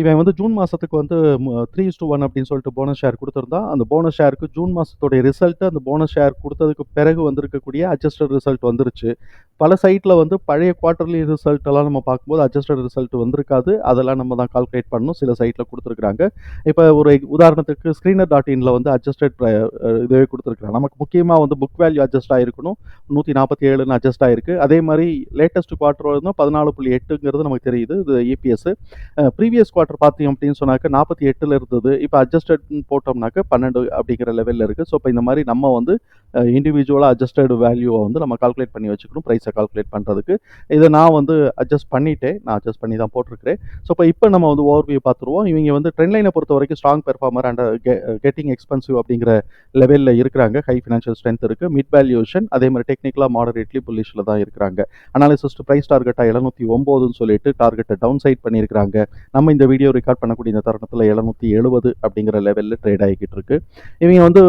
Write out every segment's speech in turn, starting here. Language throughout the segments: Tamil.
இவன் வந்து ஜூன் மாதத்துக்கு வந்து த்ரீ டு ஒன் அப்படின்னு சொல்லிட்டு போனஸ் ஷேர் கொடுத்துருந்தான். அந்த போனஸ் ஷேருக்கு ஜூன் மாதத்துடைய ரிசல்ட்டு அந்த போனஸ் ஷேர் கொடுத்ததுக்கு பிறகு வந்திருக்கக்கூடிய அட்ஜஸ்டட் ரிசல்ட் வந்துருச்சு. பல சைட்டில் வந்து பழைய குவார்டர்லி ரிசல்ட் எல்லாம் நம்ம பார்க்கும்போது அட்ஜஸ்டட் ரிசல்ட் வந்திருக்காது. அதெல்லாம் நம்ம தான் கால்குலேட் பண்ணணும். சில சைட்டில் கொடுத்துருக்குறாங்க. இப்போ ஒரு உதாரணத்துக்கு ஸ்க்ரீனர் டாட் இனில் வந்து அட்ஜஸ்டட் இதுவே கொடுத்துருக்குறாங்க. நமக்கு முக்கியமாக வந்து புக் வேல்யூ அட்ஜஸ்ட் ஆகிருக்கணும் நூற்றி நாற்பத்தி ஏழுன்னு அட்ஜஸ்ட் ஆயிருக்கு. அதே மாதிரி லேட்டஸ்ட் குவார்ட்டர் வந்து பதினாலு புள்ளி எட்டுங்கிறது நமக்கு தெரியுது. இது இபிஎஸ் ப்ரீவியஸ் குவார்ட்டர் பார்த்தீங்க அப்படின்னு சொன்னாக்க நாற்பத்தி எட்டில் இருந்தது. இப்போ அட்ஜஸ்டட் போட்டோம்னாக்க பன்னெண்டு அப்படிங்கிற லெவலில் இருக்குது ஸோ இப்போ இந்த மாதிரி நம்ம வந்து இண்டிவிஜுவலாக அட்ஜஸ்டட் வேல்யூவை வந்து நம்ம கால்குலேட் பண்ணி வச்சுக்கணும். ப்ரைஸை கால்குலேட் பண்ணுறதுக்கு இதை நான் வந்து அட்ஜஸ்ட் பண்ணிட்டேன். நான் அட்ஜஸ்ட் பண்ணி தான் போட்டிருக்கிறேன். ஸோ இப்போ இப்போ நம்ம வந்து ஓவர்வியூ பார்த்துருவோம். இவங்க வந்து ட்ரெண்ட் லைனை பொறுத்த வரைக்கும் strong performer and getting expensive அப்படிங்கிற லெவலில் இருக்கிறாங்க. ஹை ஃபினான்ஷியல் ஸ்ட்ரென்த் இருக்குது மிட் வேல்யூஷன் அதே மாதிரி டெக்னிக்கலாக மாடரேட்லி புல்லிஷில் தான் இருக்கிறாங்க. அனாலிசிஸ்ட் ப்ரைஸ் டார்கெட்டாக எழுநூற்றி ஒம்போதுன்னு சொல்லிட்டு டார்கெட்டை டவுன் சைட் பண்ணியிருக்கிறாங்க. நம்ம இந்த வீடியோ ரெக்கார்ட் பண்ணக்கூடிய இந்த தருணத்தில் எழுநூற்றி எழுபது அப்படிங்கிற லெவலில் ட்ரேட் ஆகிக்கிட்டு இருக்கு. இவங்க வந்து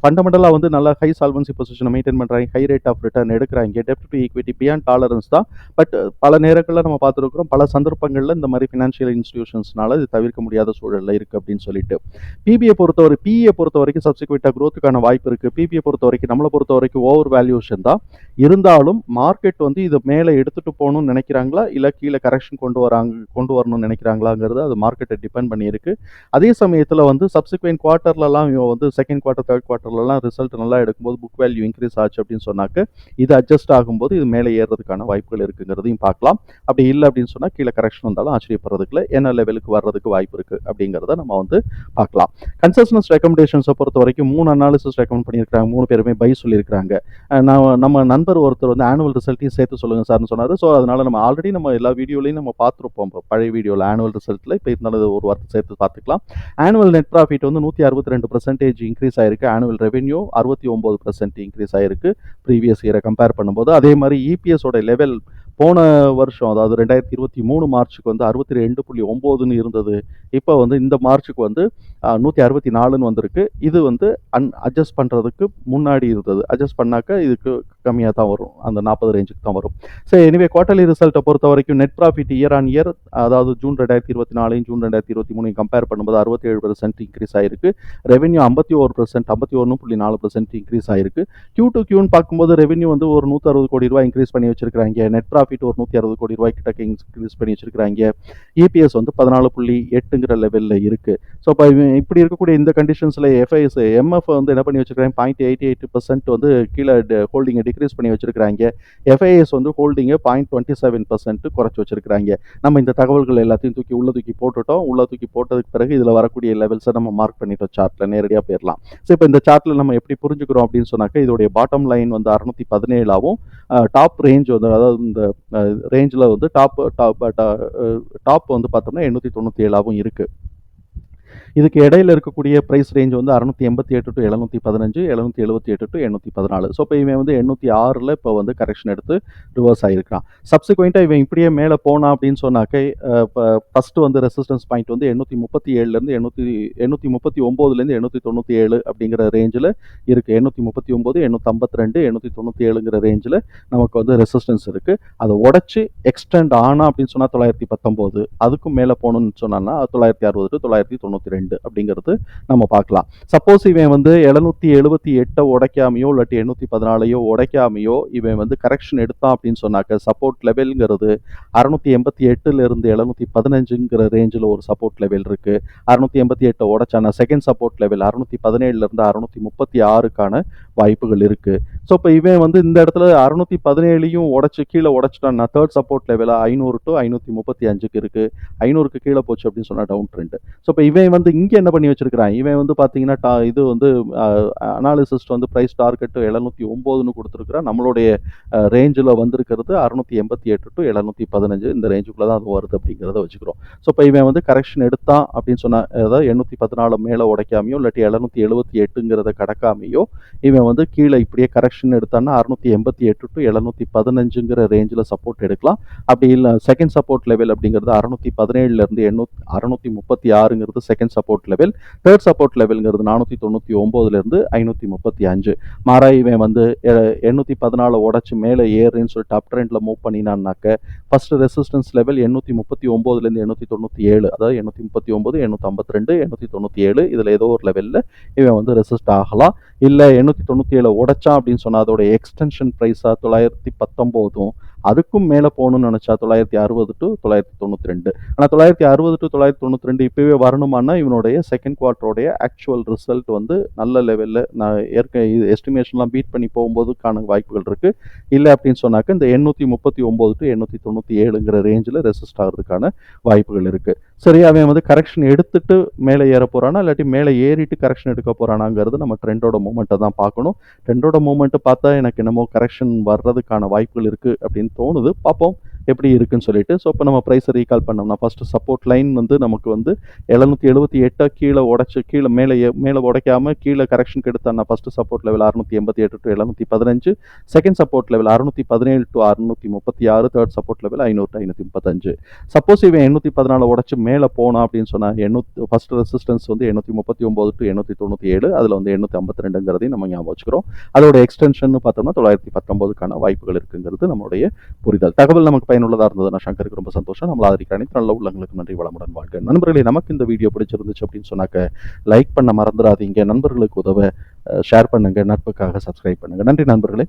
ஃபண்டமெண்டலாக வந்து நல்லா ஹை சால்வன்சி பொசிஷனை மெயின்டைன் பண்ணுறாங்க ஹை ரேட் ஆஃப் ரிட்டர்ன் எடுக்கிறாங்க. டெப்ட் டு ஈக்விட்டி பியாண்ட் டாலரன்ஸ் தான். பட் பல நேரங்களில் நம்ம பார்த்துருக்குறோம் பல சந்தர்ப்பங்களில் இந்த மாதிரி ஃபினான்ஷியல் இன்ஸ்டிடியூஷன்ஸ்னால இது தவிர்க்க முடியாத சூழலில் இருக்குது அப்படின்னு சொல்லிட்டு. பிபிஐ பொறுத்தவரை பிஏ பொறுத்த வரைக்கும் சப்சிக்வெண்ட்டாக க்ரோத்துக்கான வாய்ப்பு இருக்குது பிபிஐ பொறுத்த வரைக்கும் நம்மளை பொறுத்த வரைக்கும் ஓவர் வேல்யூஷன் தான். இருந்தாலும் மார்க்கெட் வந்து இதை மேலே எடுத்துகிட்டு போகணும்னு நினைக்கிறாங்களா? இல்லை கீழே கரெக்ஷன் கொண்டு வராங்க கொண்டு வரணும்னு நினைக்கிறாங்களா? நினைக்கிறாங்களாங்கிறது அது மார்க்கெட்டை டிபெண்ட் பண்ணியிருக்கு. அதே சமயத்தில் வந்து சப்சிக்வெண்ட் குவார்ட்டர்லலாம் இவன் வந்து செகண்ட் குவார்ட்டர் தேர்ட் குவார்ட்டர்லலாம் ரிசல்ட் நல்லா எடுக்கும்போது புக் வேல்யூ இன்க்ரீஸ் ஆச்சு அப்படின்னு சொன்னாக்க இது அட்ஜஸ்ட் ஆகும்போது இது மேலே ஏறுறதுக்கான வாய்ப்புகள் இருக்குங்கிறதையும் பார்க்கலாம். அப்படி இல்லை அப்படின்னு சொன்னால் கீழே கரெக்ஷன் வந்தாலும் ஆச்சரியப்படுறதுக்குல என்ன லெவலுக்கு வர்றதுக்கு வாய்ப்பு இருக்குது அப்படிங்கிறத நம்ம வந்து பார்க்கலாம். கன்சஸ்னஸ் ரெக்கமெண்டேஷன்ஸை பொறுத்த வரைக்கும் மூணு அனாலிசிஸ் ரெக்கமெண்ட் பண்ணியிருக்காங்க மூணு பேருமே பை சொல்லியிருக்காங்க நான் நம்ம நண்பர் ஒருத்தர் வந்து ஆனுவல் ரிசல்ட்டையும் சேர்த்து சொல்லுங்கள் சார்னு சொன்னார். ஸோ அதனால் நம்ம ஆல்ரெடி நம்ம எல்லா வீடியோலையும் நம்ம பார்த்துருப்போம். பழைய வீடியோவில் ஆனுவல் ரிசல்ட்டில் இப்போ இருந்தாலும் இது ஒரு வார்த்தை சேர்த்து பார்த்துக்கலாம். ஆனுவல் நெட் ப்ராஃபிட் வந்து நூற்றி அறுபத்தி ரெண்டு பர்சன்டேஜ் இன்க்ரீஸ் ஆயிருக்கு. ஆனுவல் ரெவென்யூ அறுபத்தி ஒம்பது பர்சன்ட் இன்க்ரீஸ் ஆயிருக்கு. ப்ரீவியஸ் இயரை கம்பேர் பண்ணும்போது. அதே மாதிரி இபிஎஸோட லெவல் போன வருஷம் அதாவது ரெண்டாயிரத்தி இருபத்தி மூணு மார்ச்சுக்கு வந்து அறுபத்தி ரெண்டு புள்ளி ஒம்போதுன்னு இருந்தது. இப்போ வந்து இந்த மார்ச்சுக்கு வந்து நூற்றி அறுபத்தி நாலுன்னு வந்திருக்கு. இது வந்து அன் அட்ஜஸ்ட் பண்ணுறதுக்கு முன்னாடி இருந்தது. அட்ஜஸ்ட் பண்ணாக்க இதுக்கு கம்மியாக தான் வரும். அந்த நாற்பது ரேஞ்சுக்கு தான் வரும். ஸோ எனிவே குவார்டர்லி ரிசல்ட்டை பொறுத்த வரைக்கும் net profit year on year அதாவது ஜூன் ரெண்டாயிரத்தி இருபத்தி நாலையும் ஜூன் ரெண்டாயிரத்தி இருபத்தி மூணையும் கம்பேர் பண்ணும்போது அறுபத்தி ஏழு பர்சன்ட் இன்க்ரீஸ் ஆயிருக்கு. ரெவன்யூ ஐம்பத்தி ஒரு பர்சன்ட் ஐம்பத்தி ஒன்று புள்ளி நாலு பர்சன்ட் இன்க்ரீஸ் ஆயிருக்கு. கியூ டு கியூன்னு பார்க்கும்போது ரெவன்யூ வந்து ஒரு நூற்றி அறுபது கோடி ரூபாய் இன்க்ரீஸ் பண்ணி வச்சிருக்காங்க நெட் ப்ராஃபிட் ஒரு நூற்றி அறுபது கோடி ரூபாய் கிட்ட இன்க்ரீஸ் பண்ணி வச்சிருக்காங்க இபிஎஸ் வந்து பதினாலு புள்ளி எட்டுங்கிற லெவலில் இருக்குது ஸோ இப்போ இப்படி இருக்கக்கூடிய இந்த கண்டிஷன்ஸில் எஃப்ஐஎஸ் எம்எஃப் வந்து என்ன பண்ணி வச்சிருக்காங்க பாயிண்ட் எயிட்டி எயிட் பர்சன்ட் வந்து கீழே ஹோல்டிங் டிக்ரீஸ் பண்ணி வச்சிருக்கிறாங்க. எஃப்ஐஎஸ் வந்து ஹோல்டிங்கை பாயிண்ட் டுவெண்ட்டி செவன் பர்சன்ட் குறைச்சி வச்சிருக்கிறாங்க. நம்ம இந்த தகவல்கள் எல்லாத்தையும் தூக்கி உள்ள தூக்கி போட்டுட்டோம். உள்ள தூக்கி போட்டதுக்கு பிறகு இதில் வரக்கூடிய லெவல்ஸை நம்ம மார்க் பண்ணிட்டோம் சார்ட்டில் நேரடியாக போயிடலாம். ஸோ இப்போ இந்த சார்ட்டில் நம்ம எப்படி புரிஞ்சுக்கிறோம் அப்படின்னு சொன்னாக்க இதோடைய பாட்டம் லைன் வந்து அறுநூத்தி பதினேழாவும் டாப் ரேஞ்ச் வந்து அதாவது இந்த ரேஞ்சில் வந்து டாப் டாப் டாப் வந்து பார்த்தோம்னா எண்ணூற்றி தொண்ணூற்றி ஏழாவும் இருக்குது இதுக்கு இடையில இருக்கக்கூடிய ப்ரைஸ் ரேஞ்ச் வந்து அறுநூத்தி எண்பத்தி எட்டு டு எழுநூத்தி பதினஞ்சு எழுநூத்தி எழுபத்தி எட்டு டு எண்ணூற்றி பதினாலு. ஸோ இப்போ இவன் வந்து எண்ணூற்றி ஆறில் இப்போ வந்து கரெக்ஷன் எடுத்து ரிவர்ஸ் ஆகிருக்கான் சப்சிக்வெண்ட்டாக இவன் இப்படியே மேலே போனா அப்படின்னு சொன்னாக்க இப்போ ஃபஸ்ட்டு வந்து ரெசிஸ்டன்ஸ் பாயிண்ட் வந்து எண்ணூற்றி முப்பத்தி ஏழுலேருந்து எண்ணூற்றி எண்ணூற்றி முப்பத்தி ஒம்போதுலேருந்து எண்ணூற்றி தொண்ணூற்றி ஏழு அப்படிங்கிற ரேஞ்சில் இருக்குது எண்ணூற்றி முப்பத்தி ஒம்பது எண்ணூற்றி ஐம்பத்தி ரெண்டு எண்ணூற்றி தொண்ணூற்றி ஏழுங்கிற ரேஞ்சில் நமக்கு வந்து ரெசிஸ்டன்ஸ் இருக்குது அதை உடச்சி எக்ஸ்டெண்ட் ஆனா அப்படின்னு சொன்னால் தொள்ளாயிரத்தி பத்தொம்போது அதுக்கும் மேலே போகணும்னு சொன்னான்னா தொள்ளாயிரத்தி அறுபது டு தொள்ளாயிரத்தி தொண்ணூற்றி ரெண்டு. அப்படிங்கிறது நம்ம பார்க்கலாம். சப்போஸ் இவன் வந்து எழுநூற்றி எழுபத்தி எட்டை உடைக்காமையோ இல்லாட்டி எண்ணூற்றி பதினாலையோ உடைக்காமையோ இவன் வந்து கரெக்ஷன் எடுத்தான் அப்படின்னு சொன்னாக்க சப்போர்ட் லெவலுங்கிறது அறுநூத்தி எண்பத்தி எட்டுலேருந்து எழுநூற்றி பதினஞ்சுங்கிற ரேஞ்சில் ஒரு சப்போர்ட் லெவல் இருக்குது அறுநூத்தி எண்பத்தி எட்டை உடைச்சான செகண்ட் சப்போர்ட் லெவல் அறுநூத்தி பதினேழுலேருந்து அறுநூத்தி முப்பத்தி ஆறுக்கான வாய்ப்புகள் இருக்குது ஸோ இப்போ இவன் வந்து இந்த இடத்துல அறுநூத்தி பதினேழையும் உடச்சி கீழே உடச்சிட்டான்னா தேர்ட் சப்போர்ட் லெவலாக ஐநூறு டு ஐநூற்றி முப்பத்தி அஞ்சுக்கு இருக்குது ஐநூறுக்கு கீழே போச்சு அப்படின்னு சொன்னால் டவுன் ட்ரெண்டு ஸோ இப்போ இவன் வந்து இங்கே என்ன பண்ணி வச்சிருக்கிறான்? இவன் வந்து பார்த்தீங்கன்னா டா இது வந்து அனாலிசிஸ்ட் வந்து ப்ரைஸ் டார்கெட்டு எழுநூற்றி ஒம்போதுன்னு கொடுத்துருக்குறான். நம்மளுடைய ரேஞ்சில் வந்திருக்கிறது அறுநூத்தி எண்பத்தி எட்டு டு எழுநூற்றி பதினஞ்சு. இந்த ரேஞ்சுக்குள்ளே தான் அது வருது அப்படிங்கிறத வச்சுக்கிறோம். ஸோ இப்போ இவன் வந்து கரெக்ஷன் எடுத்தான் அப்படின்னு சொன்னால் அதாவது எண்ணூற்றி பதினாலு மேலே உடைக்காமையோ இல்லாட்டி எழுநூற்றி எழுபத்தி எட்டுங்கிறத கடக்காமையோ இவன் நீங்கள் வந்து கீழே இப்படியே கரெக்ஷன் எடுத்தான்னா அறுநூத்தி எண்பத்தி எட்டு டு எழுநூத்தி பதினஞ்சுங்கிற ரேஞ்சில் சப்போர்ட் எடுக்கலாம். அப்படி இல்லை செகண்ட் சப்போர்ட் லெவல் அப்படிங்கிறது அறுநூத்தி பதினேழுலேருந்து எண்ணூத்தி அறுநூத்தி முப்பத்தி ஆறுங்கிறது second support level third support லெவலுங்கிறது நானூற்றி தொண்ணூற்றி ஒம்போதுலேருந்து ஐநூற்றி முப்பத்தி அஞ்சு. மாறா இவன் வந்து எ- எண்ணூற்றி பதினாலு உடச்சி மேலே ஏறுன்னு சொல்லிட்டு அப் ட்ரெண்டில் மூவ் பண்ணினான்னாக்க ஃபர்ஸ்ட் ரெசிஸ்டன்ஸ் லெவல் எண்ணூற்றி முப்பத்தி ஒம்போதுலேருந்து எண்ணூற்றி தொண்ணூற்றி ஏழு. அதாவது எண்ணூற்றி முப்பத்தி ஒம்பது எண்ணூற்றி ஐம்பத்தி ரெண்டு எண்ணூற்றி தொண்ணூற்றி ஏழு இதில் ஏதோ ஒரு லெவலில் இவன் வந்து ரெசிஸ்ட் ஆகலாம். இல்லை எண்ணூற்றி தொண்ணூற்றி ஏழு உடைச்சான் அப்படின்னு சொன்னால் அதோட எக்ஸ்டென்ஷன் ப்ரைஸாக தொள்ளாயிரத்தி பத்தொம்போதும் அதுக்கும் மேலே போகணும்னு நினச்சா தொள்ளாயிரத்தி அறுபது டு தொள்ளாயிரத்தி தொண்ணூற்றி ரெண்டு. ஆனால் தொள்ளாயிரத்தி அறுபது டு தொள்ளாயிரத்தி தொண்ணூற்றி ரெண்டு இப்போவே வரணுமானா இவனுடைய செகண்ட் குவார்ட்டருடைய ஆக்சுவல் ரிசல்ட் வந்து நல்ல லெவலில் நான் ஏற்க இது எஸ்டிமேஷன்லாம் பீட் பண்ணி போகும்போதுக்கான வாய்ப்புகள் இருக்குது இல்லை அப்படின்னு சொன்னாக்க இந்த எண்ணூற்றி முப்பத்தி ஒம்பது டு எண்ணூற்றி தொண்ணூற்றி ஏழுங்கிற ரேஞ்சில் ரெசிஸ்ட் ஆகிறதுக்கான வாய்ப்புகள் இருக்குது சரி அவன் வந்து கரெக்ஷன் எடுத்துட்டு மேலே ஏற போகிறானா இல்லாட்டி மேலே ஏறிட்டு கரெக்ஷன் எடுக்க போகிறானாங்கிறது நம்ம ட்ரெண்டோட மூமெண்ட்டை தான் பார்க்கணும். ட்ரெண்டோட மூமெண்ட்டு பார்த்தா எனக்கு என்னமோ கரெக்ஷன் வர்றதுக்கான வாய்ப்புகள் இருக்குது அப்படின்னு தோணுது. பார்ப்போம். எப்படி இருக்குன்னு சொல்லிட்டு. ஸோ இப்போ நம்ம ப்ரைஸை ரீகால் பண்ணோம்னா ஃபஸ்ட்டு சப்போர்ட் லைன் வந்து நமக்கு வந்து எழுநூற்றி எழுபத்தி எட்டாக கீழே உடச்சி கீழே மேலே மேலே உடைக்காமல் கீழே கரெக்ஷன் எடுத்தானா ஃபஸ்ட்டு சப்போர்ட் லெவல் அறுநூற்றி எண்பத்தி எட்டு டு எழுநூற்றி பதினஞ்சு. செகண்ட் சப்போர்ட் லெவல் அறுநூற்றி பதினேழு டு அறுநூற்றி முப்பத்தி ஆறு. தேர்ட் சப்போர்ட் லெவல் ஐநூறு ஐநூற்றி முப்பத்தஞ்சு. சப்போஸ் இவன் எண்ணூற்றி பதினாலு உடச்சி மேலே போனா அப்படின்னு சொன்னால் எண்ணூற்றி ஃபஸ்ட் ரெசிஸ்டன்ஸ் வந்து எண்ணூற்றி முப்பத்தி ஒம்பது டு எண்ணூற்றி தொண்ணூற்றி ஏழு. அதில் வந்து எண்ணூற்றி ஐம்பத்தி ரெண்டுங்கிறதையும் நம்ம ஞாபகம் வச்சுக்கிறோம். அதோட எக்ஸ்டென்ஷன் பார்த்தோம்னா தொள்ளாயிரத்தி பத்தொம்போதுக்கான வாய்ப்புகள் இருக்குங்கிறது நம்மளுடைய புரிதல். தகவல் நமக்கு பயனுள்ளதாக இருந்தது நான் சங்கருக்கு ரொம்ப சந்தோஷம். நம்மள ஆதரிக்கிற அனைத்து நல்ல உள்ளங்களுக்கு நன்றி வளமுடன் வாழ்க. நண்பர்களே நமக்கு இந்த வீடியோ பிடிச்சிருந்துச்சு அப்படின்னு சொன்னாக்க லைக் பண்ண மறந்துடாதீங்க. நண்பர்களுக்கு உதவ ஷேர் பண்ணுங்க. நட்புக்காக சப்ஸ்கிரைப் பண்ணுங்க. நன்றி நண்பர்களே.